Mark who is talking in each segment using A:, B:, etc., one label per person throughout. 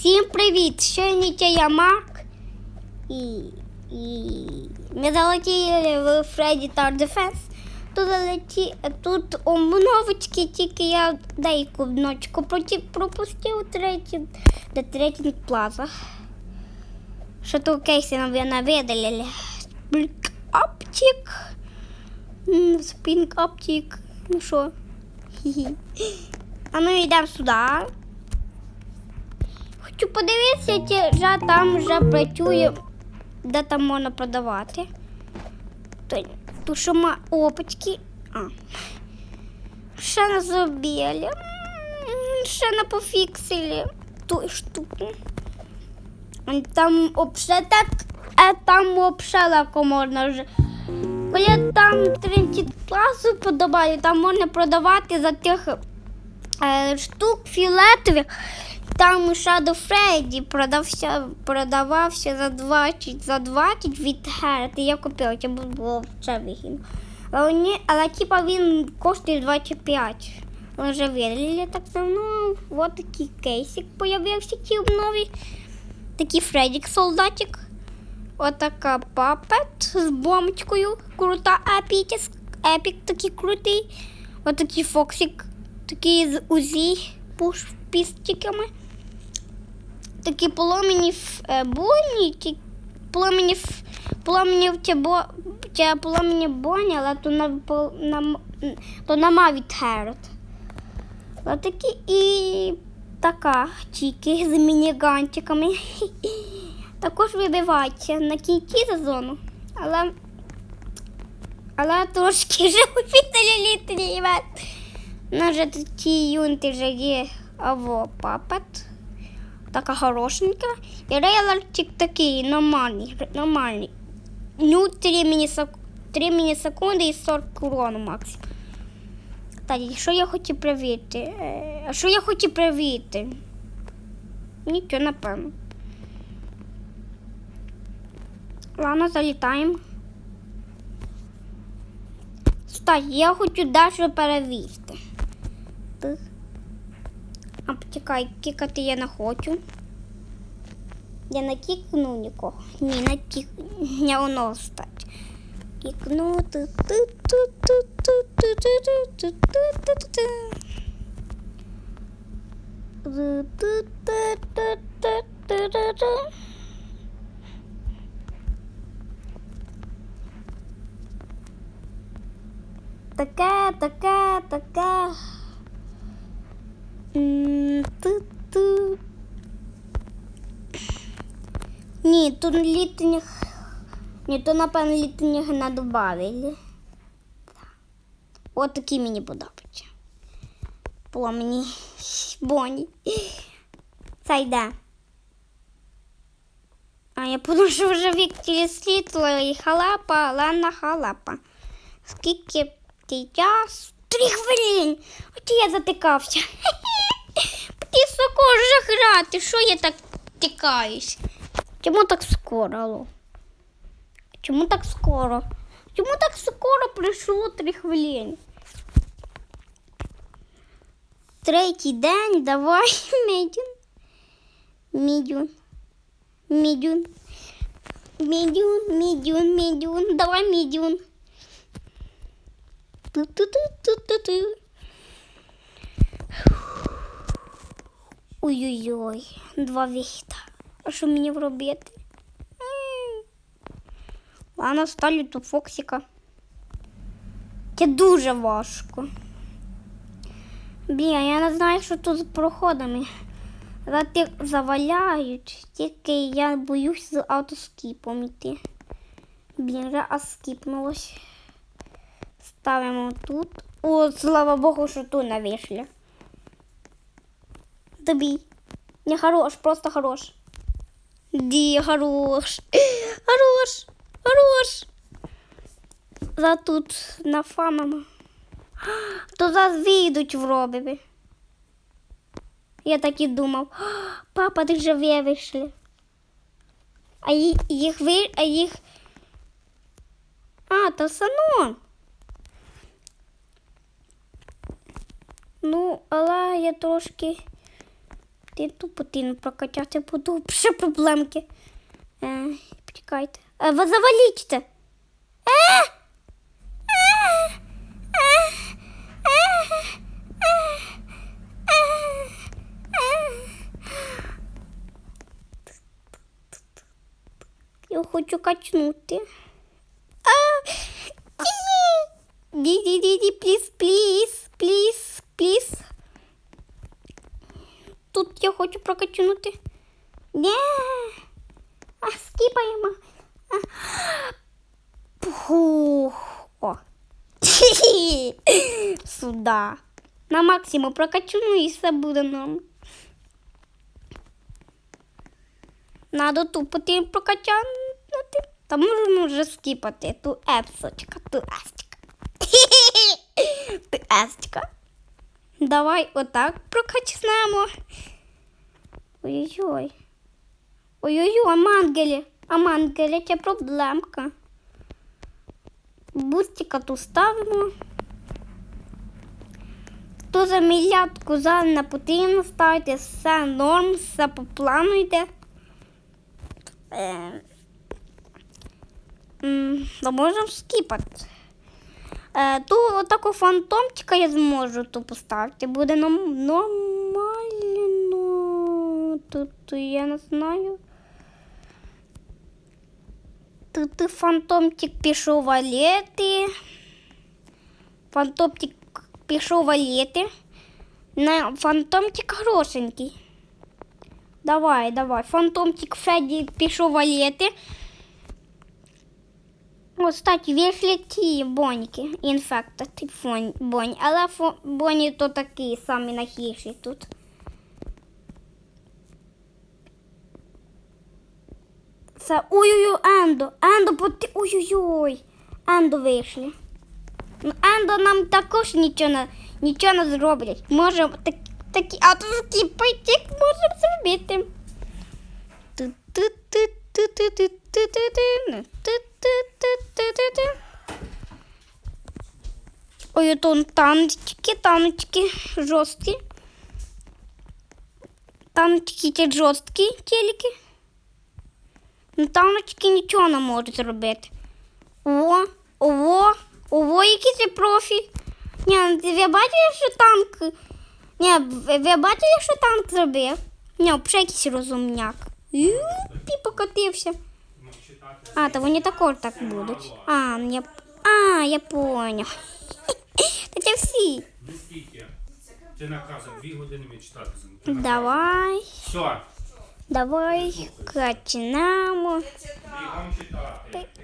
A: Всім привіт! Сьогодні я Марк. І, і ми залетіли в Freddy Tower Defense. Тут, залеті, тут обновочки, тільки я деяку ночку пропустив третій, де третій плаза. Що тут кейси нам видалили. Спінк Оптик. Спінк Оптик. Ну що? А ну йдемо сюди. Хочу подивитися, чи вже там вже працює, де там можна продавати. То, то що ма опачки. А. Ще не зробили. Ще не пофіксили ту штуку. Там обше так, а там обше легко можна вже. Коли там 30 класу подобають, там можна продавати за тих е, штук фіолетових. Там Shadow Freddy продався, продавався за 20, за 20 від Герет. І я купила, це було ще вигідно. Але, ні, але типа він коштує 25. Ми вже вирішили так давно. Ось такий кейсик появився ті новий. Такий Фредік солдатик. Отака папет з бомбочкою. Крута епітіс. Епік такий крутий. Отакий Фоксик. Такий з УЗІ пуш пістиками. Такі поломені е, боні, ті поломені поломені ті поломені боні, але то на то нема від Херот. Отакі і така тільки з мінігантиками. Також вибивається на кінці сезону, але але трошки вже літрі. Ну, вже ті юнти вже є аво папет. Така хорошенька. І рейлерчик такий нормальний. нормальний. Ну, 3 мінісек... 3 і 40 урон максимум. Так, що я хотів перевірити? Е, А що я хотів перевірити? Нічого, напевно. Ладно, залітаємо. Стой, я хочу дещо перевірити. Почекай, кікати я не хочу. Я не кікну нікого. Ні, не кік... Не воно стать. Кікну. ту ту ту Ні, тут літніх. Ні, то напевно літніх не добавили. От такі мені подобаються. Пламені боні. Це йде. А я подумала, що вже Вікторі світло і халапа, не халапа. Скільки ти час? Три хвилин. От я затикався. Ти соко вже грати, що я так тикаюсь? Чому так скоро? Алло? Чому так скоро? Чому так скоро прийшло три хвилини? Третій день, давай, медюн. Медюн. Медюн. Медюн, медюн, медюн. Давай, медюн. Ту-ту-ту-ту-ту-ту. Ой-ой-ой, два віхта. А що мені робити? Ладно, ставлю тут Фоксика. Це дуже важко. Блін, я не знаю, що тут з проходами. Зати заваляють, тільки я боюсь з автоскіпом йти. Блін, вже аскіпнулось. Ставимо тут. О, слава Богу, що тут не вийшли. Добій. Не хорош, просто хорош. Ді, хорош. Хорош. Хорош. За тут нафамимо. То зараз вийдуть в робиві. Я так і думав. Папа, ти вже вийшли. А їх ви, а їх. А, то санон. Ну, але я трошки Ти тут потрібно прокачати буду ще проблемки. Е, почекайте. Е, ви заваліть це. Е! Е! Е! Е! Е! Е! Я хочу качнути. А! Ді-ді-ді-ді, пліз, пліз, пліз, пліз. Тут я хочу прокачнути. Ні. А скіпаємо. Пух. О. Сюда. На максимум прокачну і все норм. Надо тупо ти прокачати. Та можна вже скіпати. Ту епсочка, ту естика. Ту естика. Давай отак прокачнемо. Ой-ой-ой. Ой-ой-ой, мангелі. А мангелі це проблемка. Бустика тут ставимо. То за мільярдку зараз не потрібно ставити все норм, все по плану йде. Е, Да можемо скіпати. Е, ту отаку фантомчика я зможу ту поставити. Буде нормально. Тут я не знаю. Тут і фантомчик пішов валіти. Фантомчик пішов валіти. На фантомчик хорошенький. Давай, давай. Фантомчик Феді пішов валіти. Ось, кстати, вийшли ті боньки, інфекта, ті фон, бонь. Але фо, боні то такі самі нахіші тут. Це ой-ой-ой, Ендо, Ендо, поти... ой-ой-ой, Ендо вийшли. Ну, Ендо нам також нічого не, нічого не зроблять. Можемо так, такі автоскіпайтик можемо зробити. Ой, тут танчики, танчики жорсткі. Танчики ті жорсткі телеки. Ну, танчики нічого не можуть зробити. О, ого, ого, який це профі. Ні, ви бачили, що танк. Ні, ви бачили, що танк зробив? Ні, взагалі якийсь розумняк. Юпі покотився. А, то вони також так будуть. А, ну, я, а, я поняв. Та це всі.
B: Ти наказав дві години мені читати.
A: Давай,
B: Все,
A: давай,
B: бігом.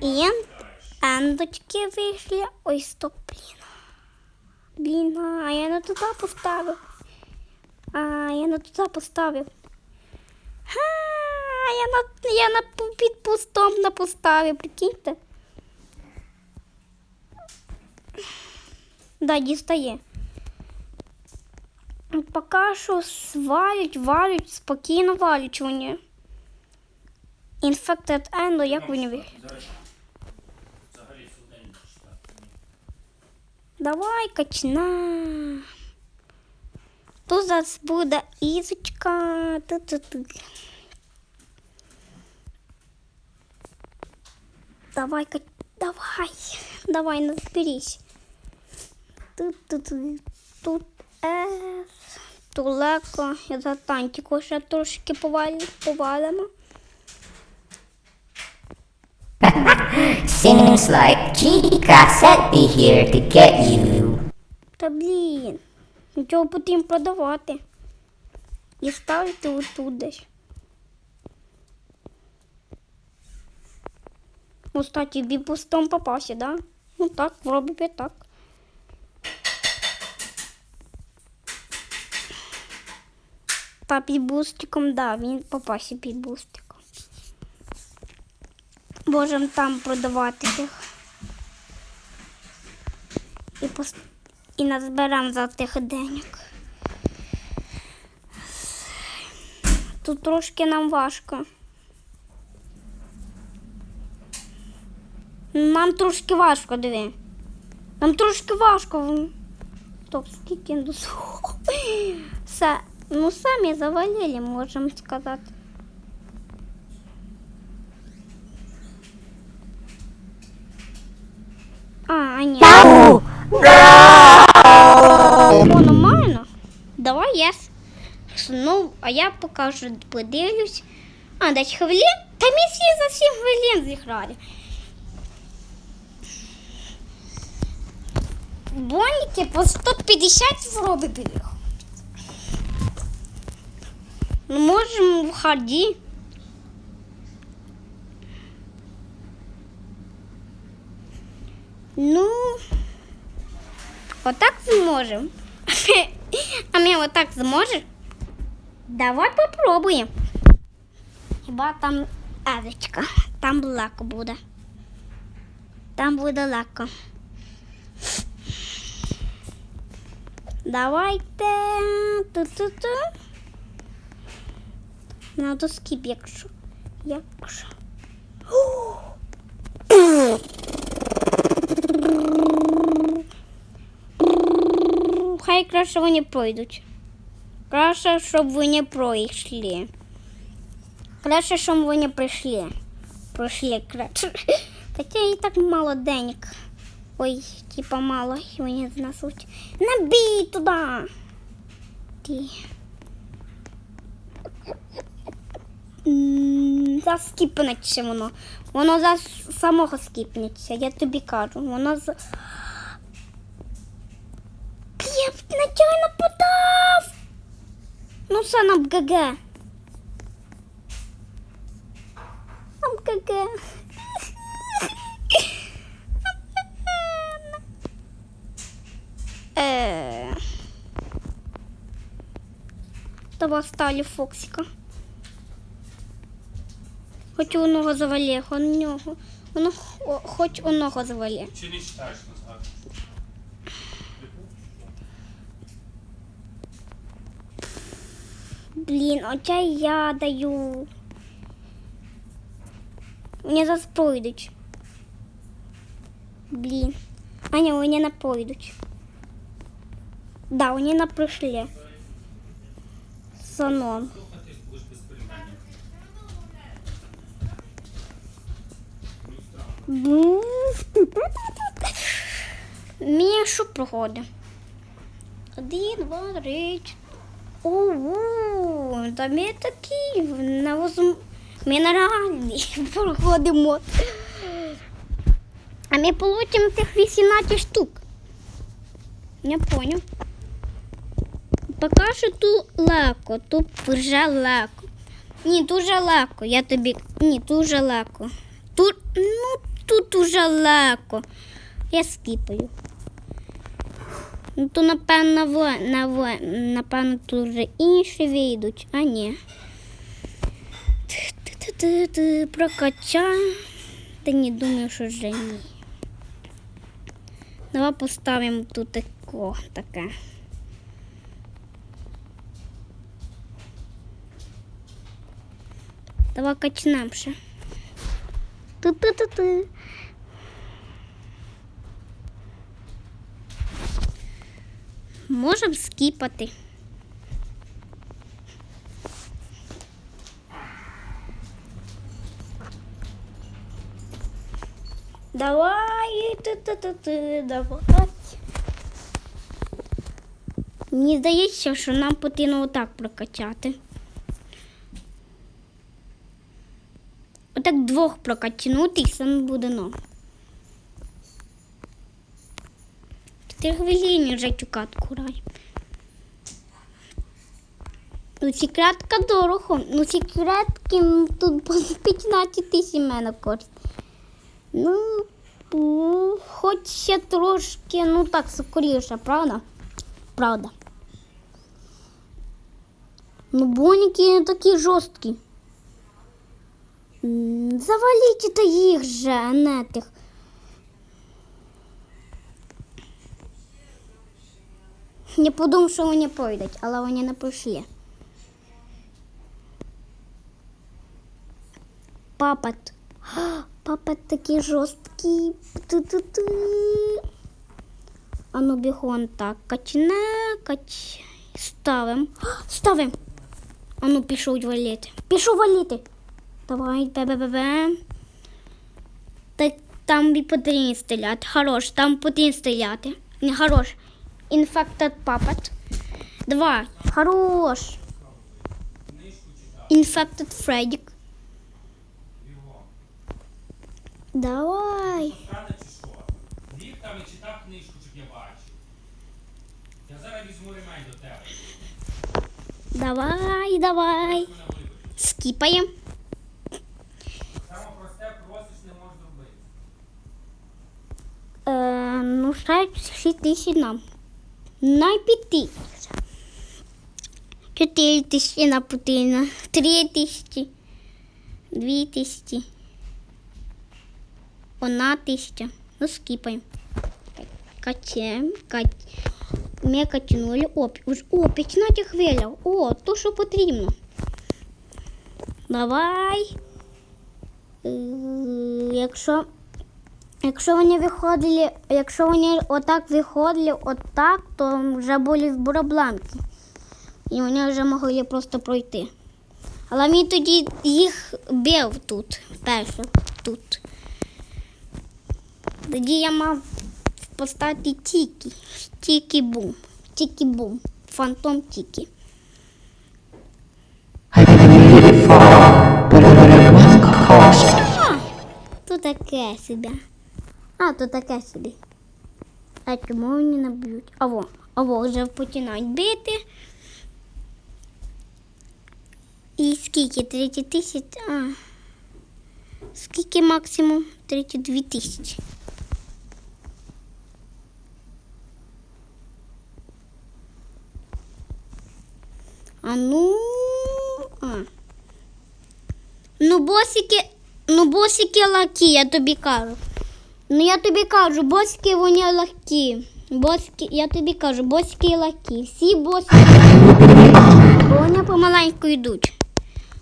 A: І ендочки вийшли. Ой, стоп, блін. Блін, а я не туди поставив. А, я не туди поставив. Ха, я на, я на під пустом не поставив, прикиньте. Да, дістає. Поки що свалять, валять, спокійно валять вони. Infected Endo, як вони виглядають?
B: Взагалі судень.
A: Давай, качна. Тут зараз буде ізочка. Ту-ту-ту. Давай, кач... давай. Давай, не зберись. Тут-тут-тут. Тут С. Тут легко. Я за тантіку ще трошки повалю, повалимо.
C: Seems like Chica sent me here to get you.
A: Та блін, нічого потрібно продавати. І ставити отут десь. Ну, кстати, біпустом попався, да? Ну так, вроби би так. Та під бустиком, да, він попався під бустиком. Можемо там продавати їх. І, пос... і назберемо за тих денег. Тут трошки нам важко. Нам трошки важко, диви. Нам трошки важко. Стоп, скільки до Все. Ну, сами завалили, можем сказать. А, а ні. О, нормально. Давай я. с- Ну, а я покажу, подивлюсь. А, 10 хвилин? Та ми всі за 7 хвилин зіграли. Боніки по 150 вроби були. Ну, можемо в харді. Ну, отак зможемо. А ми отак зможемо? Давай попробуємо. Хіба там азочка, там лако буде. Там буде лако. Давайте. Ту-ту-ту. Надо скіп, якщо. Якщо. Хай краще вони пройдуть. Краще, щоб вони пройшли. Краще, щоб вони прийшли. Пройшли краще. Хоча і так мало денег. Ой, типа мало, і вони знесуть. Набій туди. Ти. Заскіпнеться воно. Воно за самого скіпнеться, я тобі кажу. Воно за. Я нечайно подав. Ну, все нам ГГ. Нам ГГ. Э. Давай Фоксика. Хоч одного завалі, у нього. Воно хо- хоч одного завалі.
B: Чи не читаєш назад?
A: Блін, оця я даю. Мені зараз пройдуть. Блін. А ні, вони не пройдуть. Да, вони не прийшли. Соном. Мені що проходить? Один, два, три. Ого, та ми такі на. Ми на реальні проходимо. А ми получимо тих 18 штук. Не поняв. Поки що тут легко, тут вже легко. Ні, дуже легко, я тобі. Ні, дуже легко. Тут, ну, тут уже легко. Я скіпаю. Ну, то напевно, во, на, во, напевно, тут вже інші вийдуть, а ні. Ти-ти-ти-ти, Прокача. Та ні, думаю, що вже ні. Давай поставимо тут тако, таке. Давай качнемо ще. Ту-ту-ту-ту. Можемо скіпати. Давай, ти-ти-ти-ти, давай. Мені здається, що нам потрібно отак прокачати. Отак двох прокачнути і все буде ну. Ти хвилині вже цю катку грай. Ну, секретка дорого. Ну, секретки м, тут по 15 тисяч мене коштує. Ну, ну, хоч ще трошки, ну так, скоріше, правда? Правда. Ну, боніки такі жорсткі. Заваліть їх же, а не тих. Я подумав, що вони пройдуть, але вони не пройшли. Папа. т- Папа такий жорсткий. Ту-ту-ту. А ну бігон так. Качне, кач. Ставим. Ставим. А ну пішов валити. Пішов валити. Давай, бе-бе-бе-бе. Та там і потрібно стріляти. Хорош, там потрібно стріляти. Не хорош. Infected puppet. Два. Хорош. Infected Freddy. Давай.
B: Правда чи що? Ліг там і читав книжку, щоб я бачив. Я зараз візьму ремень до тебе.
A: Давай, давай.
B: Мене вибачиш.
A: Скіпаємо.
B: Саме просте просиш, не можеш зробити.
A: Е, ну, ще 6 тисяч нам. На 5 тисяч. 4 тисячі на потрібно. 3 тисячі. 2 тисячі. Одна тисяча. Ну, скіпаємо. Качаємо. Кач... Ми качнули. Оп, уж, о, п'ятнадцять хвиля. О, то, що потрібно. Давай. Е, якщо Якщо вони виходили, якщо вони отак виходили, отак, то вже були в бурабланки. І вони вже могли просто пройти. Але він тоді їх бив тут, перше, тут. Тоді я мав поставити тікі. Тікі бум. Тікі бум. Фантом тікі. То таке собі. А, то таке собі. А чому вони не б'ють? Аво, аво, вже починають бити. І скільки? 30 тисяч? А. Скільки максимум? 32 тисячі. А ну. А. Ну, босики, ну, босики лакі, я тобі кажу. Ну я тобі кажу, боски вони легкі. Боски, я тобі кажу, боски легкі. Всі боски. Бо вони помаленьку йдуть.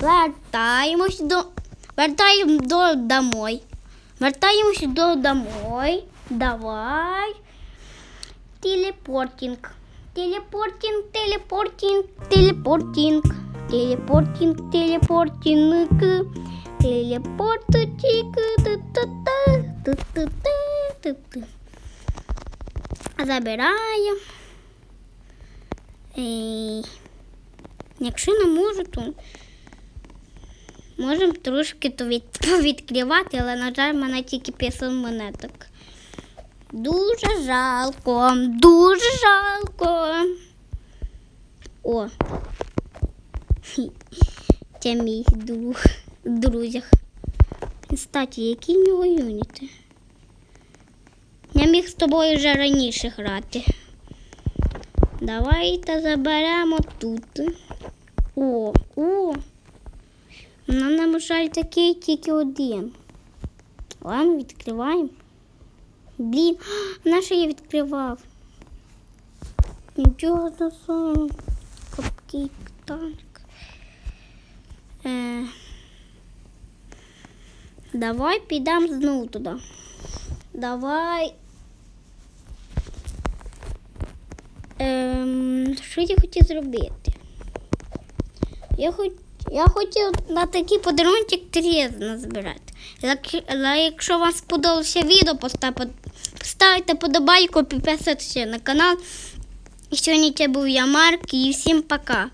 A: Вертаємось до. Вертаємо до домой. Вертаємось до домой. Давай. Телепортинг. Телепортинг, телепортинг, телепортинг. Телепортинг, телепортинг. Телепортик. Забираю. Ей. Якщо не можу, то можемо трошки то від, відкривати, але, на жаль, в мене тільки 500 монеток. Дуже жалко, дуже жалко. О. Це мій друг, друзях. Кстати, які в нього юніти? Я міг з тобою вже раніше грати. Давайте заберемо тут. О, о. На жаль, такий тільки один. Ладно, відкриваємо. Блін, наше я відкривав. Нічого за сон. Капкік, танк. Е, давай підемо знову туди. Давай. Ем, що я хотів зробити? Я, хоч, я хотів на такий подарунок трезно назбирати. Як- Але якщо вам сподобалося відео, постав- поставте подобайку, підписуйтесь на канал. І сьогодні це був я Марк і всім пока.